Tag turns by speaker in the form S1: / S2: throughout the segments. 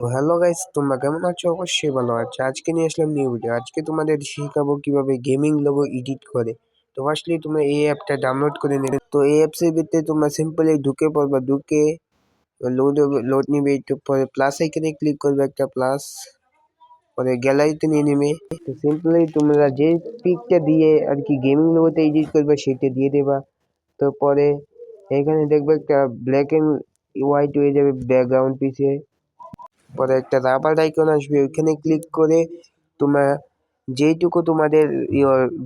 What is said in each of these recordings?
S1: Hello guys তোমরা কেমন আছো? অবশ্যই ভালো আছো। আজকে নিয়ে আসলাম নিউ ভিডিও আজকে তোমাদের শেখাবো কীভাবে গেমিং লোগো এডিট করে। তো ফার্স্টলি তোমরা এই অ্যাপটা ডাউনলোড করে নেবে। তো এই অ্যাপসের ভিতরে তোমরা সিম্পলি ঢুকে পড়বা, ঢুকে লোড লোড নিবে একটু পরে। প্লাস এখানে ক্লিক করবে একটা প্লাস পরে গ্যালারিতে নিয়ে নেবে। তো সিম্পলি তোমরা যে পিকটা দিয়ে আর কি গেমিং লোগোতে এডিট করবে, সেটা দিয়ে দেবা। তো পরে এখানে দেখবে একটা ব্ল্যাক এন্ড হোয়াইট হয়ে যাবে ব্যাকগ্রাউন্ড পিছে পরে একটা রাবার আইকন আসবে, ওইখানে ক্লিক করে তোমরা যেইটুকু তোমাদের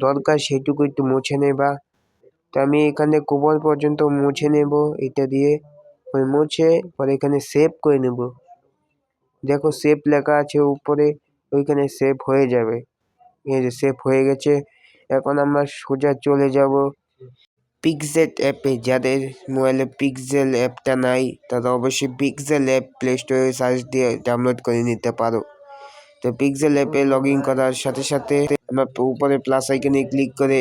S1: দরকার সেইটুকু একটু মুছে নেবা। তো আমি এখানে কোবল পর্যন্ত মুছে নেব এটা দিয়ে। ওই মুছে পরে এখানে সেভ করে নেব। দেখো সেভ লেখা আছে উপরে, ওইখানে সেভ হয়ে যাবে। এই যে সেভ হয়ে গেছে। এখন আমরা সোজা চলে যাব। পিক্সেল অ্যাপে যাদের মোবাইলে পিকজেল অ্যাপটা নাই, তারা অবশ্যই পিকজেল অ্যাপ প্লে স্টোরে সার্চ দিয়ে ডাউনলোড করে নিতে পারো। তো পিকজেল অ্যাপে লগ ইন করার সাথে সাথে আমরা উপরে প্লাস আইকনে ক্লিক করে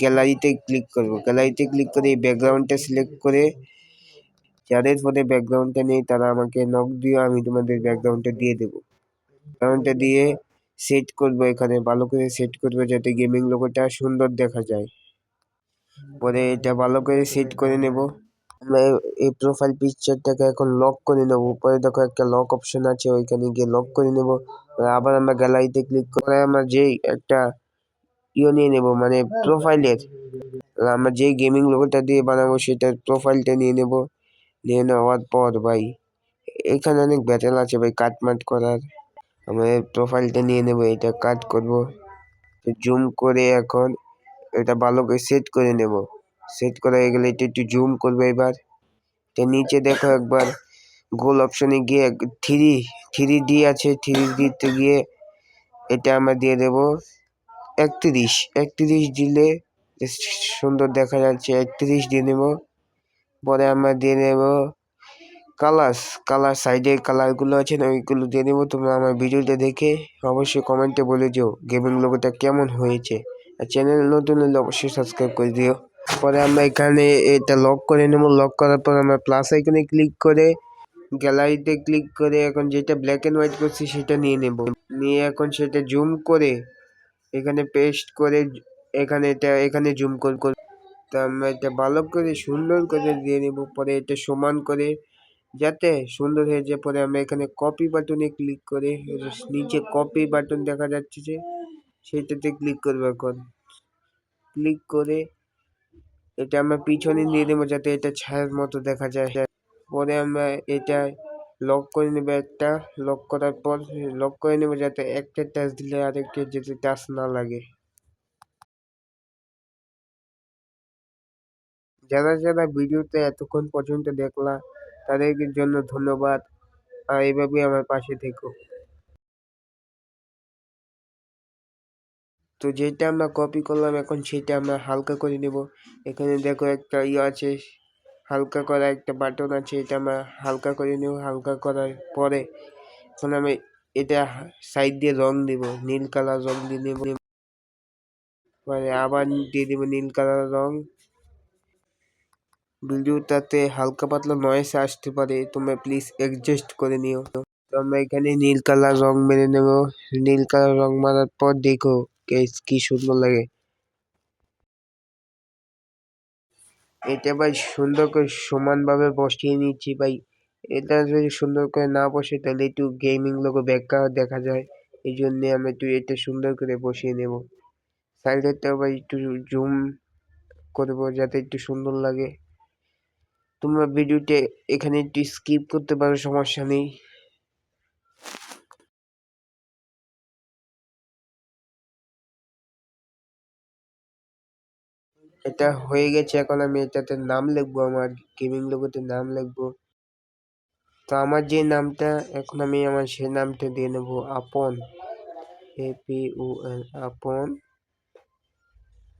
S1: গ্যালারিতে ক্লিক করব। গ্যালারিতে ক্লিক করে ব্যাকগ্রাউন্ডটা সিলেক্ট করে যাদের ফোনে ব্যাকগ্রাউন্ডটা নেই, তারা আমাকে নক দিও আমি তোমাদের ব্যাকগ্রাউন্ডটা দিয়ে দেবো। ব্যাকগ্রাউন্ডটা দিয়ে সেট করব এখানে, ভালো করে সেট করব যাতে গেমিং লোগোটা সুন্দর দেখা যায়। পরে এটা ভালো করে সেট করে নেব। আমরা এই প্রোফাইল পিকচারটাকে এখন লক করে নেব। উপরে দেখো একটা লক অপশন আছে, ওইখানে গিয়ে লক করে নেব। আবার আমরা গ্যালারিতে ক্লিক করে আমরা যেই একটা ইয়ে নিয়ে নেব মানে প্রোফাইলের আমরা যেই গেমিং লোগোটা দিয়ে বানাবো, সেটার প্রোফাইলটা নিয়ে নেব। নিয়ে নেওয়ার পর ভাই, এখানে অনেক ব্যাটেল আছে ভাই কাটমাট করার। আমরা প্রোফাইলটা নিয়ে নেব, এটা কাট করব। জুম করে এখন এটা ভালো করে সেট করে নেব। সেট করা হয়ে গেলে এটা একটু জুম করবে এবার। তো নিচে দেখো একবার গোল অপশনে গিয়ে থ্রি থ্রি ডি আছে। থ্রি ডিতে গিয়ে এটা আমরা দিয়ে দেব একত্রিশ। একত্রিশ দিলে সুন্দর দেখা যাচ্ছে। একত্রিশ দিয়ে নেব। পরে আমরা দিয়ে নেব কালার্স কালার সাইডে কালারগুলো আছে না, ওইগুলো দিয়ে নেব। তোমরা আমার ভিডিওটা দেখে অবশ্যই কমেন্টে বলে দিও গেমিং লোগোটা কেমন হয়েছে? চ্যানেল নতুন হলে অবশ্যই সাবস্ক্রাইব করে দিও। পরে আমরা এখানে এটা লক করে নেব। লক করার পর আমরা প্লাস আইকনে ক্লিক করে গ্যালারিতে ক্লিক করে এখন যেটা ব্ল্যাক অ্যান্ড হোয়াইট করছি সেটা নিয়ে নেব। নিয়ে এখন সেটা জুম করে, এখানে পেস্ট করে, এখানে এটা, এখানে জুম কর, তা আমরা এটা ভালো করে সুন্দর করে দিয়ে নেব। পরে এটা সমান করে, যাতে সুন্দর হয়ে যায়। পরে আমরা এখানে কপি বাটনে ক্লিক করে নিচে কপি বাটন দেখা যাচ্ছে যে সেটাতে ক্লিক করব এখন। ক্লিক করে এটা আমরা পিছনে নিয়ে নেব যাতে এটা ছায়ার মতো দেখা যায়। পরে আমরা এটা লক করে নেব একটা। লক করার পর লক করে নেব যাতে একটা টাচ দিলে আরেকটা যেতে টাচ না লাগে। যারা যারা ভিডিওতে এতক্ষণ পর্যন্ত দেখলা, তাদের জন্য ধন্যবাদ। আর এইভাবে আমার পাশে থেকো। তো যেটা আমরা কপি করলাম, এখন সেটা আমরা হালকা করে নেব। এখানে দেখো একটা ইয়ে আছে, হালকা করা একটা বাটন আছে, এটা আমরা হালকা করে নেব, হালকা করার পরে এখন আমি এটা সাইড দিয়ে রং দেব, নীল কালার রং দিয়ে নেব। পরে আবার দিয়ে দেবো নীল কালার রং। ভিডিওটাতে হালকা পাতলা নয়েস আসতে পারে, তোমরা প্লিজ অ্যাডজাস্ট করে নিও। তো আমরা এখানে নীল কালার রং মেরে নেব। নীল কালার রং মারার পর দেখো কি সুন্দর লাগে। এটা ভাই সুন্দর করে সমানভাবে বসিয়ে নিচ্ছি ভাই। এটা যদি সুন্দর করে না বসে, তাহলে একটু গেমিং লোগো ব্যাখ্যা দেখা যায়। এই জন্যে আমি একটু এটা সুন্দর করে বসিয়ে নেব। সাইডেরটাও ভাই একটু জুম করব যাতে একটু সুন্দর লাগে। তোমরা ভিডিওতে এখানে একটু স্কিপ করতে পারো, সমস্যা নেই। এটা হয়ে গেছে, এখন আমি এটাতে নাম লিখব, আমার গেমিং লোগোতে নাম লিখব। তো আমার যে নামটা, এখন আমি আমার সে নামটা দিয়ে নেব, আপন। এ পি ও এন আপন।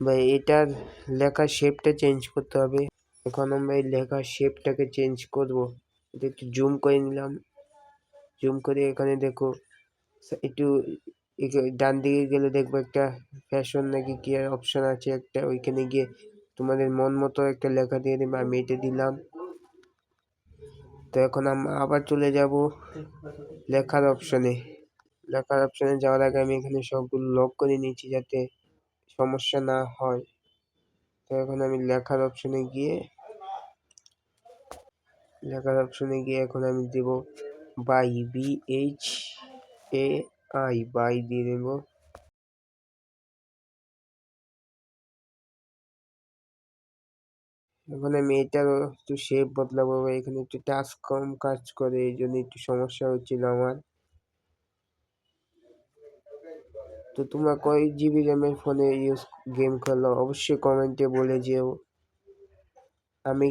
S1: ভাই, এটার লেখার শেপটা চেঞ্জ করতে হবে। এখন আমরা এই লেখার শেপটাকে চেঞ্জ করব। এটা একটু জুম করে নিলাম। জুম করে এখানে দেখো, একটু ডান দিকে গেলে দেখব একটা ফ্যাশন নাকি কি অপশন আছে একটা, ওইখানে গিয়ে তোমাদের মন মতো একটা লেখা দিয়ে দেবে, আমি এটা দিলাম। তো এখন আবার চলে যাব লেখার অপশনে লেখার অপশনে যাওয়ার আগে আমি এখানে সবগুলো লক করে নিয়েছি যাতে সমস্যা না হয়। তো এখন আমি লেখার অপশনে গিয়ে, লেখার অপশনে গিয়ে এখন আমি দেব by B H A I by দিয়ে দেব এখন আমি এটারও একটু শেপ বদলাবো এখানে একটু টাচ কম কাজ করে, এই জন্য একটু সমস্যা হচ্ছিল আমার। তো তোমরা কয় জিবি র্যামের ফোনে ইউজ গেম খেলো? অবশ্যই কমেন্টে বলে যেও। আমি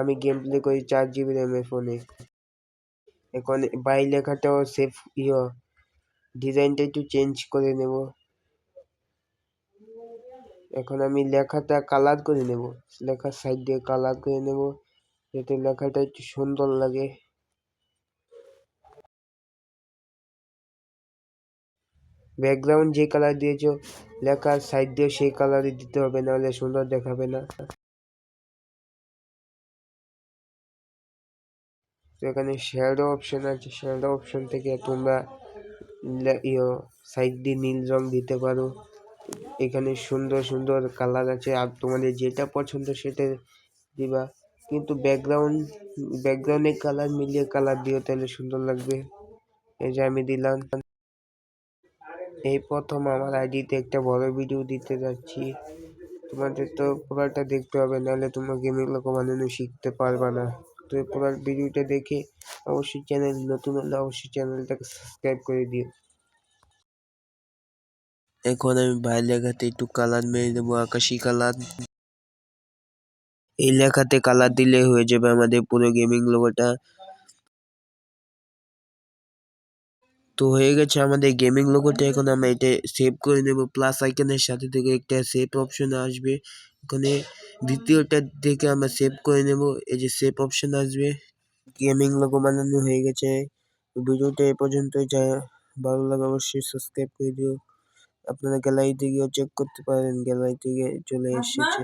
S1: আমি গেম প্লে করি চার জিবি র্যামের ফোনে এখন বাই লেখাটাও সেফ ইয়ে। ডিজাইনটা একটু চেঞ্জ করে নেব। এখন আমি লেখাটা কালার করে নেব। লেখার সাইড দিয়ে কালার করে নেব, যাতে লেখাটা একটু সুন্দর লাগে। ব্যাকগ্রাউন্ড যে কালার দিয়েছ, লেখার সাইড দিয়ে সেই কালারই দিতে হবে, নাহলে সুন্দর দেখাবে না। তো এখানে শ্যাডো অপশন আছে। শ্যাডো অপশন থেকে তোমরা ইয়ে সাইড দিয়ে নীল রং দিতে পারো। এখানে সুন্দর সুন্দর কালার আছে। আর তোমাদের যেটা পছন্দ সেটা দিবা। কিন্তু ব্যাকগ্রাউন্ড ব্যাকগ্রাউন্ডের কালার মিলিয়ে কালার দিও, তাহলে সুন্দর লাগবে। এই যে আমি দিলাম। এই প্রথম আমার আইডিতে একটা বড় ভিডিও দিতে যাচ্ছি। তোমাদের তো পুরোটা দেখতে হবে, নাহলে তোমরা গেমিং লোক বানানো শিখতে পারবা না। তো পুরো ভিডিওটা দেখে অবশ্যই চ্যানেল নতুন হলে অবশ্যই চ্যানেলটাকে সাবস্ক্রাইব করে দিও। এখন আমি ভাই লেখাতে একটু কালার মেরে দেবো, আকাশি কালার এই লেখাতে কালার দিলে হয়ে যাবে আমাদের পুরো গেমিং লোগোটা তো হয়ে গেছে আমাদের গেমিং লোগোটা এখন আমরা এটা সেভ করে নেব। প্লাস আইকনের সাথে থেকে একটা সেভ অপশন আসবে। এখানে দ্বিতীয়টা থেকে আমরা সেভ করে নেব। এই যে সেভ অপশন আসবে। গেমিং লোগো বানানো হয়ে গেছে। ভিডিওটা এ পর্যন্তই। যা ভালো লাগে অবশ্যই সাবস্ক্রাইব করে দিও। আপনারা গ্যালারিতে গিয়েও চেক করতে পারেন। গ্যালারি থেকে চলে এসেছে।